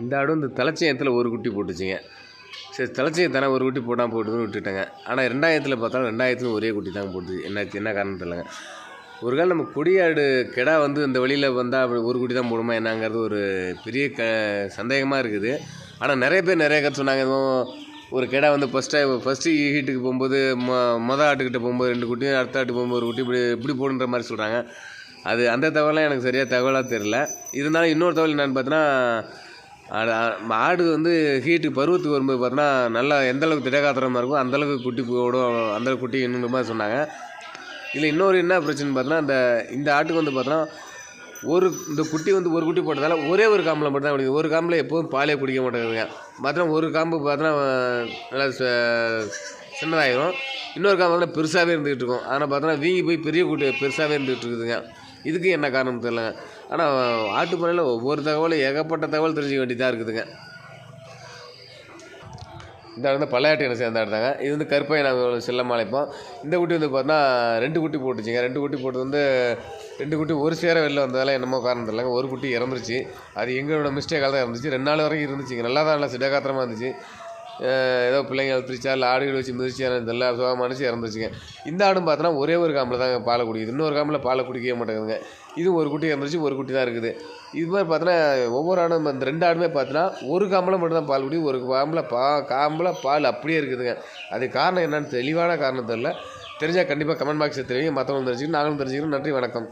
இந்த ஆடும் இந்த தலைச்சயத்தில் ஒரு குட்டி போட்டுச்சுங்க. சரி தலைச்சயம் தானே ஒரு குட்டி போட்டால் போட்டுதுன்னு விட்டுட்டேங்க. ஆனால் ரெண்டாயிரத்தில் பார்த்தாலும் ரெண்டாயிரத்துலையும் ஒரே குட்டி தாங்க போட்டுது. என்ன என்ன காரணம் தெரியலங்க. ஒரு கால் நம்ம கொடியாடு கெடா வந்து இந்த வழியில் வந்தால் அப்படி ஒரு குட்டி தான் போடுமா என்னங்கிறது ஒரு பெரிய க சந்தேகமாக இருக்குது. ஆனால் நிறைய பேர் நிறைய கற்று சொன்னாங்க. எதுவும் ஒரு கெடா வந்து ஃபஸ்ட் டைம் ஃபஸ்ட்டு ஹீட்டுக்கு போகும்போது மொ மொதல் ஆட்டுக்கிட்ட போகும்போது ரெண்டு குட்டியும் அடுத்த ஆட்டுக்கு போகும்போது ஒரு குட்டி இப்படி இப்படி போடுன்ற மாதிரி சொல்கிறாங்க அது அந்த தகவலாம் எனக்கு சரியாக தகவலாக தெரில இருந்தாலும் இன்னொரு தகவல் என்னென்னு பார்த்தோன்னா ஆடு ஆடு வந்து ஹீட்டு பருவத்துக்கு வரும்போது பார்த்தோன்னா நல்லா எந்தளவுக்கு திடகாத்திரமாக இருக்கும் அந்தளவுக்கு குட்டி போடும் அந்தளவுக்கு குட்டி இன்னும் மாதிரி சொன்னாங்க. இதில் இன்னொரு என்ன பிரச்சனை பார்த்தோன்னா இந்த இந்த ஆட்டுக்கு வந்து பார்த்தோன்னா ஒரு இந்த குட்டி வந்து ஒரு குட்டி போட்டதால ஒரே ஒரு காம்பில் மட்டும் தான் குடிக்கும் ஒரு காம்பில் எப்போதும் பாலே குடிக்க மாட்டேங்குதுங்க. பார்த்தோன்னா ஒரு காம்பு பார்த்தோன்னா நல்லா ச- சின்னதாயிரும். இன்னொரு காம்பு வந்து பெருசாகவே இருந்துகிட்டு இருக்கும். ஆனால் பார்த்தோன்னா வீங்கி போய் பெரிய குட்டி பெருசாகவே இருந்துகிட்டு இருக்குதுங்க. இதுக்கு என்ன காரணம் தெரியலங்க ஆனால் ஆட்டுப்பண்ணையில் ஒவ்வொரு தகவலும் ஏகப்பட்ட தகவல் தெரிஞ்சுக்க வேண்டியதாக இருக்குதுங்க. இந்த வந்து பழையாட்டு என்ன சேர்ந்த ஆடுதாங்க இது வந்து கருப்பை நாங்கள் செல்லமாக அழைப்போம். இந்த குட்டி வந்து பார்த்தோன்னா ரெண்டு குட்டி போட்டுச்சுங்க. ரெண்டு குட்டி போட்டு வந்து ரெண்டு குட்டி ஒரு சேர வெளில வந்ததெல்லாம் என்னமோ காரணம் தெரியலங்க. ஒரு குட்டி இறந்துருச்சு. அது எங்களோட மிஸ்டேக்காக தான் இருந்துச்சு ரெண்டு நாள் வரைக்கும் இருந்துச்சுங்க. நல்லா தான் நல்லா சிடகாத்திரமாக இருந்துச்சு. ஏதோ பிள்ளைங்க அழுத்துருச்சா இல்லை ஆடுகள் வச்சு மிதிச்சா தெரியல சுகமாக மனசு இறந்துச்சுங்க இந்த ஆடும் பார்த்தோன்னா ஒரே ஒரு காம்பில் தாங்க பாலை குடிக்குது. இன்னொரு காம்பில் பாலை குடிக்கவே மாட்டேங்குதுங்க. இது ஒரு குட்டி இறந்துச்சு ஒரு குட்டி தான் இருக்குது. இது மாதிரி பார்த்தோன்னா ஒவ்வொரு ஆடும் இந்த ரெண்டு ஆடுமே பார்த்தோன்னா ஒரு காம்பில் மட்டும்தான் பால் குடி ஒரு காம்பில் பா காம்பில் பால் அப்படியே இருக்குதுங்க. அது காரணம் என்னென்னு தெளிவான காரணம் தெரில தெரிஞ்சால் கண்டிப்பாக கமெண்ட் பாக்ஸில் தெரியும் மற்றவங்களும் தெரிஞ்சுக்கணும். நாங்களும் தெரிஞ்சுக்கிறோம் நன்றி வணக்கம்.